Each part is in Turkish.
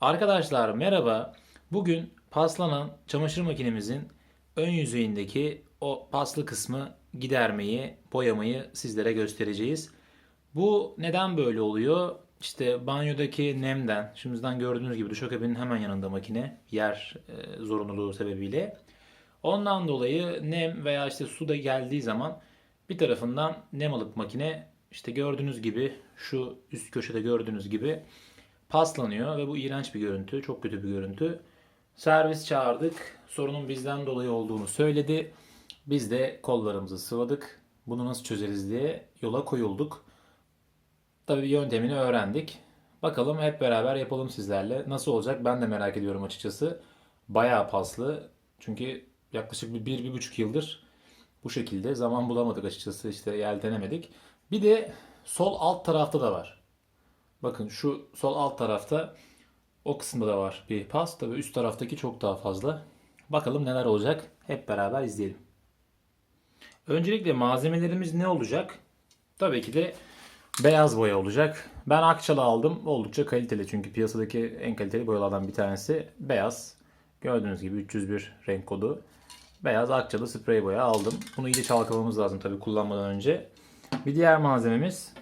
Arkadaşlar merhaba. Bugün paslanan çamaşır makinemizin ön yüzeyindeki o paslı kısmı gidermeyi, boyamayı sizlere göstereceğiz. Bu neden böyle oluyor? İşte banyodaki nemden, şimdiden gördüğünüz gibi duşakabinin hemen yanında makine, yer e, zorunluluğu sebebiyle. Ondan dolayı nem veya işte su da geldiği zaman bir tarafından nem alıp makine işte gördüğünüz gibi şu üst köşede gördüğünüz gibi paslanıyor ve bu iğrenç bir görüntü, çok kötü bir görüntü. Servis çağırdık. Sorunun bizden dolayı olduğunu söyledi. Biz de kollarımızı sıvadık. Bunu nasıl çözeriz diye yola koyulduk. Tabii yöntemini öğrendik. Bakalım hep beraber yapalım sizlerle. Nasıl olacak ben de merak ediyorum açıkçası. Bayağı paslı. Çünkü yaklaşık bir, bir, bir buçuk yıldır bu şekilde. Zaman bulamadık açıkçası işte yeltenemedik. Bir de sol alt tarafta da var. Bakın şu sol alt tarafta o kısımda da var bir pas. Tabii üst taraftaki çok daha fazla. Bakalım neler olacak. Hep beraber izleyelim. Öncelikle malzemelerimiz ne olacak? Tabii ki de beyaz boya olacak. Ben Akçalı aldım. Oldukça kaliteli çünkü piyasadaki en kaliteli boyalardan bir tanesi beyaz. Gördüğünüz gibi 301 renk kodu. Beyaz Akçalı sprey boya aldım. Bunu iyice çalkalamamız lazım tabii kullanmadan önce. Bir diğer malzememiz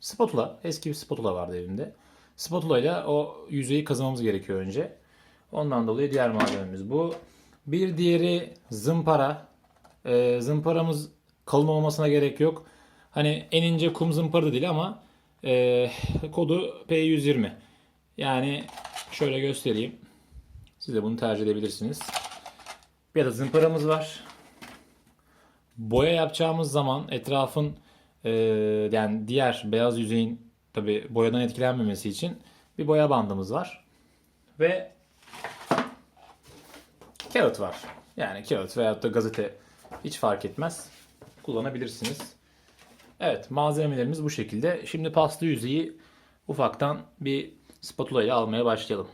spatula. Eski bir spatula vardı evimde. Spatula ile o yüzeyi kazımamız gerekiyor önce. Ondan dolayı diğer malzememiz bu. Bir diğeri zımpara. Ee, zımparamız kalın olmasına gerek yok. Hani en ince kum zımpara da değil ama e, kodu P120. Yani şöyle göstereyim. Siz de bunu tercih edebilirsiniz. Bir de zımparamız var. Boya yapacağımız zaman etrafın e, yani diğer beyaz yüzeyin tabi boyadan etkilenmemesi için bir boya bandımız var. Ve kağıt var. Yani kağıt veyahut da gazete hiç fark etmez. Kullanabilirsiniz. Evet malzemelerimiz bu şekilde. Şimdi paslı yüzeyi ufaktan bir spatula ile almaya başlayalım.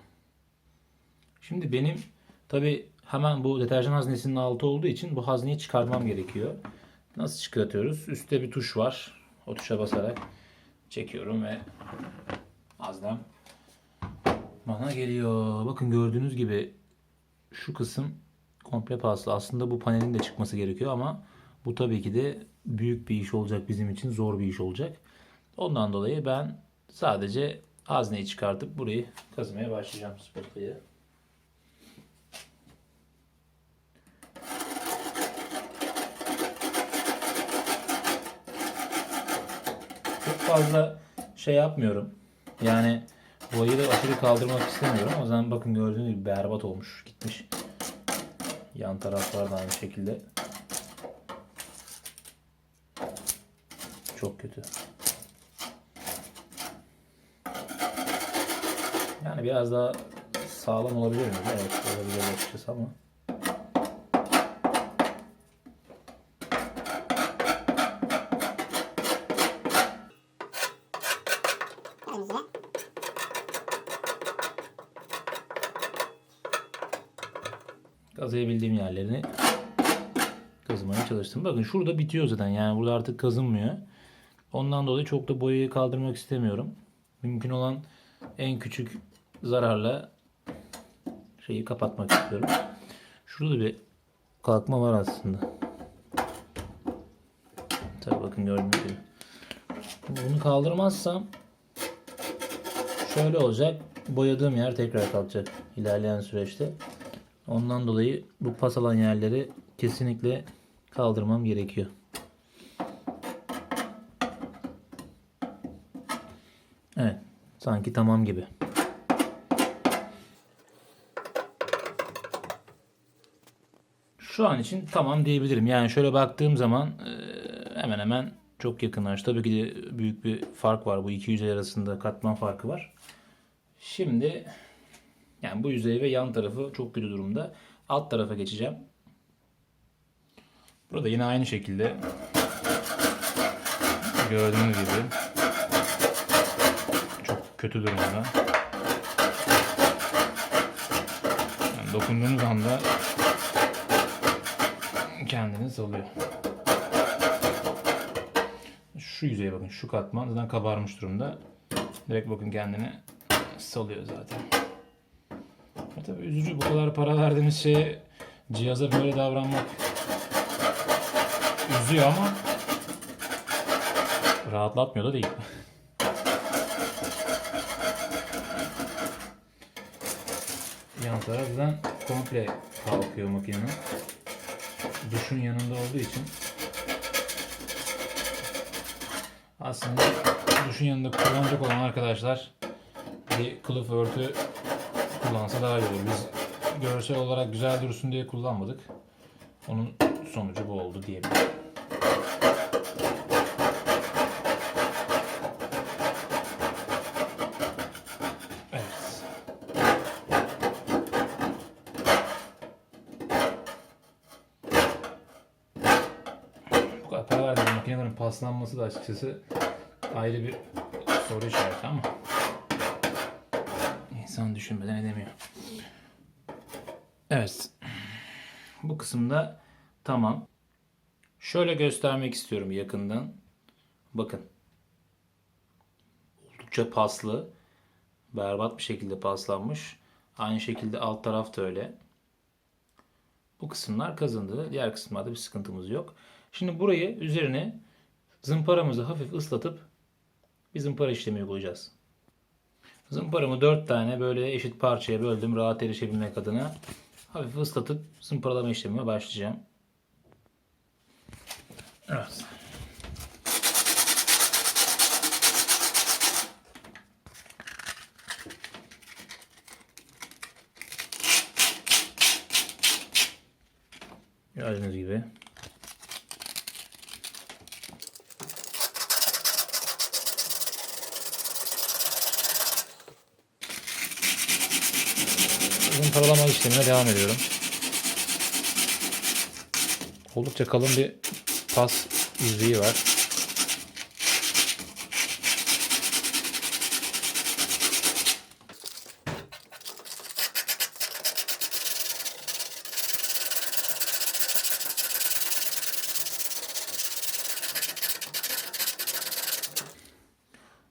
Şimdi benim tabi hemen bu deterjan haznesinin altı olduğu için bu hazneyi çıkarmam gerekiyor. Nasıl çıkartıyoruz? Üstte bir tuş var. O tuşa basarak çekiyorum ve haznem bana geliyor. Bakın gördüğünüz gibi şu kısım komple paslı. Aslında bu panelin de çıkması gerekiyor ama bu tabii ki de büyük bir iş olacak bizim için. Zor bir iş olacak. Ondan dolayı ben sadece hazneyi çıkartıp burayı kazımaya başlayacağım spatulayı. Çok fazla şey yapmıyorum. Yani boyayı da aşırı kaldırmak istemiyorum. O zaman bakın gördüğünüz gibi berbat olmuş. Gitmiş. Yan taraflar da aynı şekilde. Çok kötü. Yani biraz daha sağlam olabilir mi? Evet olabilir açıkçası ama. Önce kazıyabildiğim yerlerini kazımaya çalıştım. Bakın şurada bitiyor zaten. Yani burada artık kazınmıyor. Ondan dolayı çok da boyayı kaldırmak istemiyorum. Mümkün olan en küçük zararla şeyi kapatmak istiyorum. Şurada bir kalkma var aslında. Tabii bakın gördüğünüz gibi. Bunu kaldırmazsam şöyle olacak. Boyadığım yer tekrar kalkacak ilerleyen süreçte. Ondan dolayı bu pas alan yerleri kesinlikle kaldırmam gerekiyor. Evet. Sanki tamam gibi. Şu an için tamam diyebilirim. Yani şöyle baktığım zaman e, hemen hemen çok yakınlar. Tabii ki de büyük bir fark var. Bu iki yüzey arasında katman farkı var. Şimdi yani bu yüzey ve yan tarafı çok kötü durumda. Alt tarafa geçeceğim. Burada yine aynı şekilde gördüğünüz gibi çok kötü durumda. Yani dokunduğunuz anda kendini salıyor. Şu yüzeye bakın. Şu katman zaten kabarmış durumda. Direkt bakın kendini salıyor zaten. Tabii üzücü bu kadar para verdiğimiz şeye cihaza böyle davranmak üzüyor ama rahatlatmıyor da değil. Yan taraftan komple kalkıyor makinenin. Duşun yanında olduğu için aslında duşun yanında kullanacak olan arkadaşlar bir kılıf örtü kullansa daha iyi olur. Biz görsel olarak güzel dursun diye kullanmadık. Onun sonucu bu oldu diyebilirim. Para verdiğim makinelerin paslanması da açıkçası ayrı bir soru işareti ama insan düşünmeden edemiyor. Evet. Bu kısımda tamam. Şöyle göstermek istiyorum yakından. Bakın. Oldukça paslı. Berbat bir şekilde paslanmış. Aynı şekilde alt taraf da öyle. Bu kısımlar kazındı. Diğer kısımlarda bir sıkıntımız yok. Şimdi burayı üzerine zımparamızı hafif ıslatıp bir zımpara işlemi uygulayacağız. Zımparamı 4 tane böyle eşit parçaya böldüm rahat erişebilmek adına. Hafif ıslatıp zımparalama işlemine başlayacağım. Evet. Gördüğünüz gibi. Zımparalama işlemine devam ediyorum. Oldukça kalın bir pas yüzeyi var.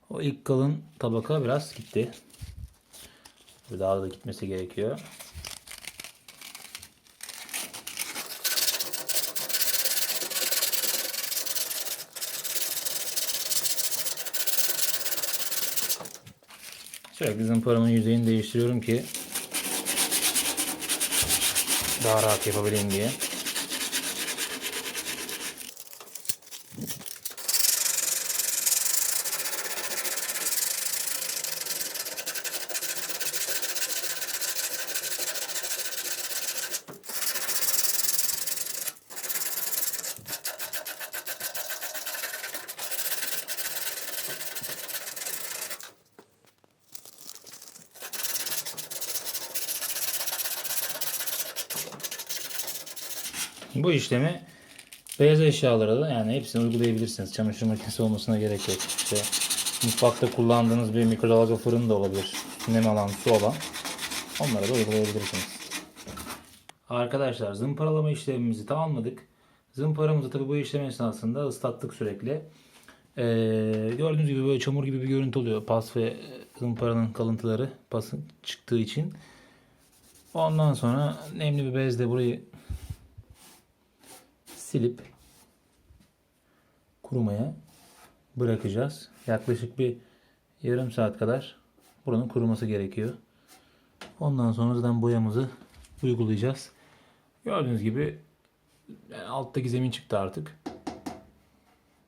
O ilk kalın tabaka biraz gitti. Daha da gitmesi gerekiyor. Sürekli zımparamın yüzeyini değiştiriyorum ki daha rahat yapabileyim diye. Bu işlemi beyaz eşyalara da yani hepsini uygulayabilirsiniz. Çamaşır makinesi olmasına gerek yok. İşte mutfakta kullandığınız bir mikrodalga fırın da olabilir. Nem alan, su alan. Onlara da uygulayabilirsiniz. Arkadaşlar zımparalama işlemimizi tamamladık. Zımparamızı tabi bu işlem esnasında ıslattık sürekli. Ee, gördüğünüz gibi böyle çamur gibi bir görüntü oluyor. Pas ve zımparanın kalıntıları pasın çıktığı için. Ondan sonra nemli bir bezle burayı silip kurumaya bırakacağız. Yaklaşık bir yarım saat kadar buranın kuruması gerekiyor. Ondan sonra zaten boyamızı uygulayacağız. Gördüğünüz gibi yani alttaki zemin çıktı artık.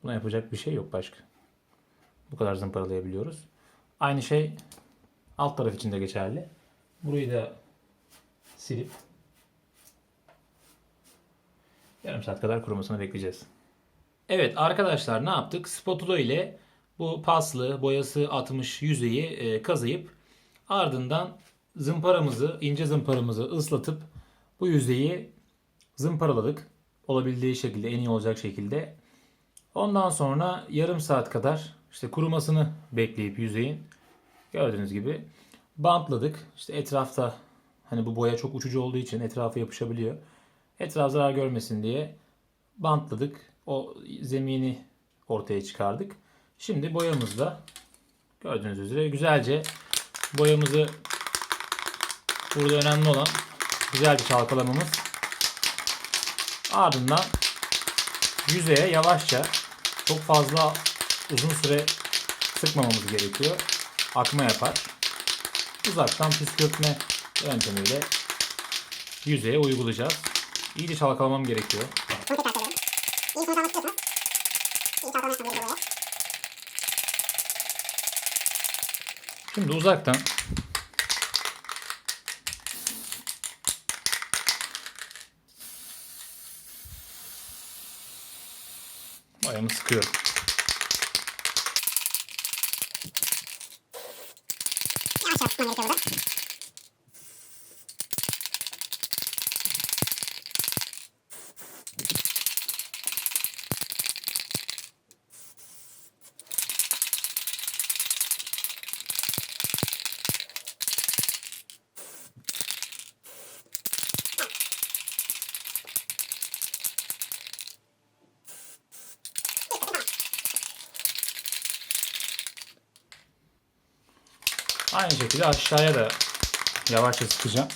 Buna yapacak bir şey yok başka. Bu kadar zımparalayabiliyoruz. Aynı şey alt taraf için de geçerli. Burayı da silip Yarım saat kadar kurumasını bekleyeceğiz. Evet arkadaşlar ne yaptık? Spatula ile bu paslı boyası atmış yüzeyi e, kazıyıp ardından zımparamızı, ince zımparamızı ıslatıp bu yüzeyi zımparaladık. Olabildiği şekilde, en iyi olacak şekilde. Ondan sonra yarım saat kadar işte kurumasını bekleyip yüzeyin gördüğünüz gibi bantladık. İşte etrafta hani bu boya çok uçucu olduğu için etrafa yapışabiliyor. Etraf zarar görmesin diye bantladık. O zemini ortaya çıkardık. Şimdi boyamızla gördüğünüz üzere güzelce boyamızı Burada önemli olan güzel bir çalkalamamız. Ardından yüzeye yavaşça çok fazla uzun süre sıkmamamız gerekiyor. Akma yapar. Uzaktan püskürtme yöntemiyle yüzeye uygulayacağız. İyice çalkalamam gerekiyor. Bunu tekrar söylüyorum. İyi sonuç almak istiyorsanız iyi çalkalama yapmam gerekiyor böyle. Şimdi uzaktan ayağımı sıkıyorum. Yavaş yavaş tutmam gerekiyor burada. Aynı şekilde aşağıya da yavaşça sıkacağım.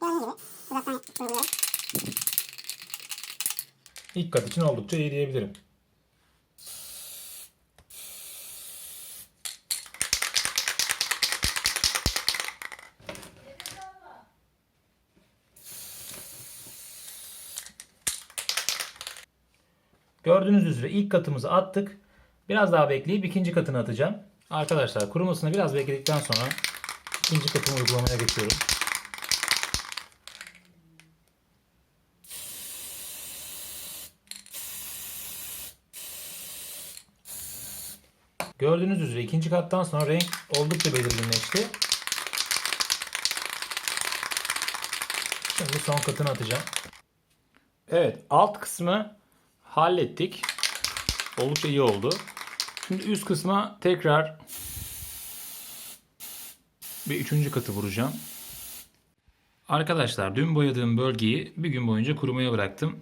Gördüğünüz gibi uzaktan uyguluyorum. İlk kat için oldukça iyi diyebilirim. Gördüğünüz üzere ilk katımızı attık. Biraz daha bekleyip ikinci katını atacağım. Arkadaşlar kurumasını biraz bekledikten sonra ikinci katımı uygulamaya geçiyorum. Gördüğünüz üzere ikinci kattan sonra renk oldukça belirginleşti. Şimdi son katını atacağım. Evet alt kısmı hallettik. Oldukça iyi oldu. Şimdi üst kısma tekrar bir üçüncü katı vuracağım. Arkadaşlar dün boyadığım bölgeyi bir gün boyunca kurumaya bıraktım.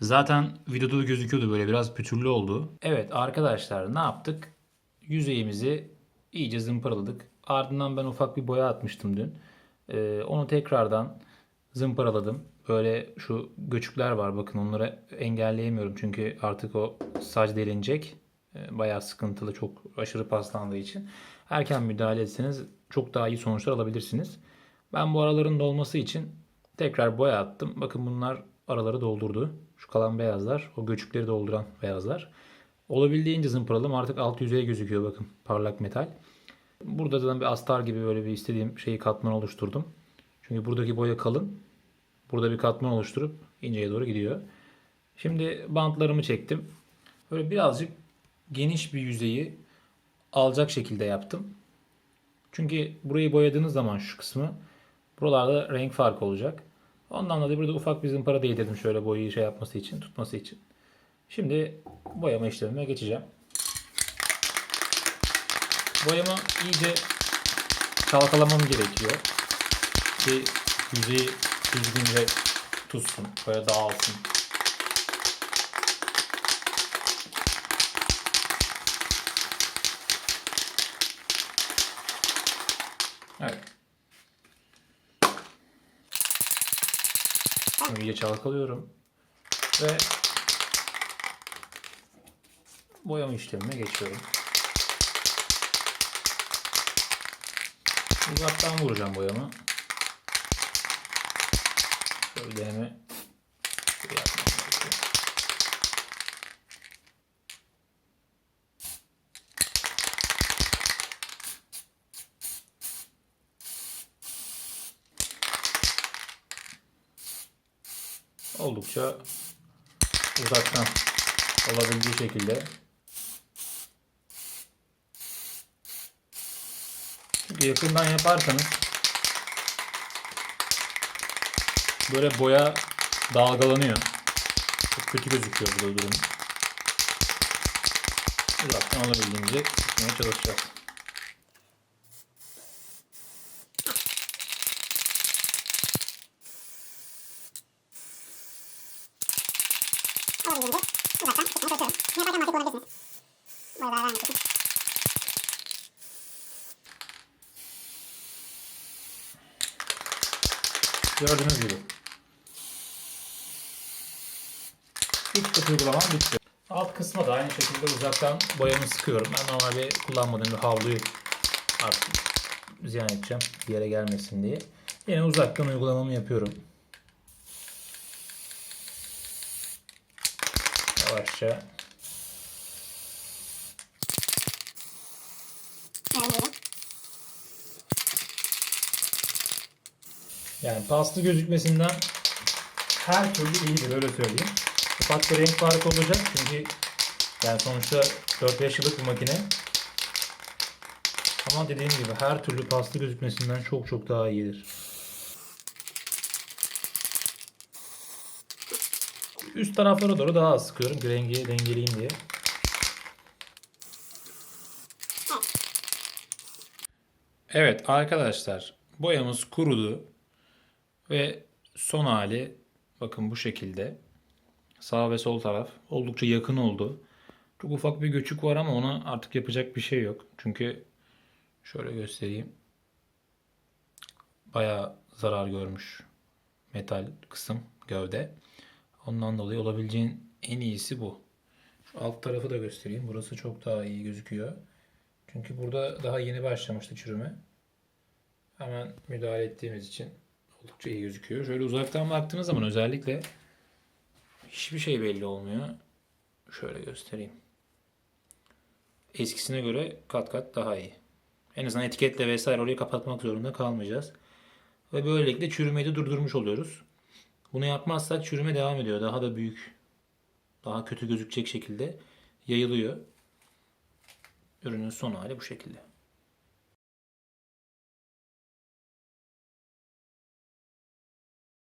Zaten videoda da gözüküyordu böyle biraz pütürlü oldu. Evet arkadaşlar ne yaptık? Yüzeyimizi iyice zımparaladık. Ardından ben ufak bir boya atmıştım dün. Ee, onu tekrardan zımparaladım. Böyle şu göçükler var bakın onları engelleyemiyorum çünkü artık o saç delinecek. Ee, Bayağı sıkıntılı çok aşırı paslandığı için. Erken müdahale etseniz çok daha iyi sonuçlar alabilirsiniz. Ben bu araların dolması için tekrar boya attım. Bakın bunlar araları doldurdu. Şu kalan beyazlar o göçükleri dolduran beyazlar. Olabildiğince zımparaladım. Artık alt yüzeye gözüküyor bakın parlak metal. Burada da bir astar gibi böyle bir istediğim şeyi katman oluşturdum. Çünkü buradaki boya kalın. Burada bir katman oluşturup inceye doğru gidiyor. Şimdi bantlarımı çektim. Böyle birazcık geniş bir yüzeyi alacak şekilde yaptım. Çünkü burayı boyadığınız zaman şu kısmı buralarda renk farkı olacak. Ondan dolayı burada ufak bir zımpara değdirdim şöyle boyayı şey yapması için, tutması için. Şimdi boyama işlemine geçeceğim. Boyama iyice çalkalamam gerekiyor. Ki yüzeyi düzgünce tutsun, böyle dağılsın. Evet. Bunu iyice çalkalıyorum. Ve boyama işlemine geçiyorum. Uzaktan vuracağım boyamı. Şöyle gerekiyor. Oldukça uzaktan olabildiği şekilde Çünkü yakından yaparsanız böyle boya dalgalanıyor. Çok kötü gözüküyor burada durum. uzaktan olabildiğince tutmaya çalışacağız. Olabildiğince uzaktan tutmaya çalışıyorum. Bunu yaparken mantık kullanabilirsiniz. Burada daha vermek için. Gördüğünüz gibi. İlk kat uygulamam bitti. Alt kısma da aynı şekilde uzaktan boyamı sıkıyorum. Ben normalde kullanmadığım bir havluyu artık ziyan edeceğim. Bir yere gelmesin diye. Yine uzaktan uygulamamı yapıyorum. Yavaşça Gördüğünüz gibi. Yani paslı gözükmesinden her türlü iyidir öyle söyleyeyim. Ufak bir renk farkı olacak çünkü yani sonuçta 4-5 yıllık bir makine. Ama dediğim gibi her türlü paslı gözükmesinden çok çok daha iyidir. Üst taraflara doğru daha az sıkıyorum rengi dengeleyeyim diye. Evet arkadaşlar boyamız kurudu. Ve son hali bakın bu şekilde. Sağ ve sol taraf oldukça yakın oldu. Çok ufak bir göçük var ama ona artık yapacak bir şey yok. Çünkü şöyle göstereyim. Bayağı zarar görmüş metal kısım gövde. Ondan dolayı olabileceğin en iyisi bu. Şu alt tarafı da göstereyim. Burası çok daha iyi gözüküyor. Çünkü burada daha yeni başlamıştı çürüme. Hemen müdahale ettiğimiz için oldukça iyi gözüküyor. Şöyle uzaktan baktığınız zaman özellikle hiçbir şey belli olmuyor. Şöyle göstereyim. Eskisine göre kat kat daha iyi. En azından etiketle vesaire orayı kapatmak zorunda kalmayacağız. Ve böylelikle çürümeyi de durdurmuş oluyoruz. Bunu yapmazsak çürüme devam ediyor. Daha da büyük, daha kötü gözükecek şekilde yayılıyor. Ürünün son hali bu şekilde.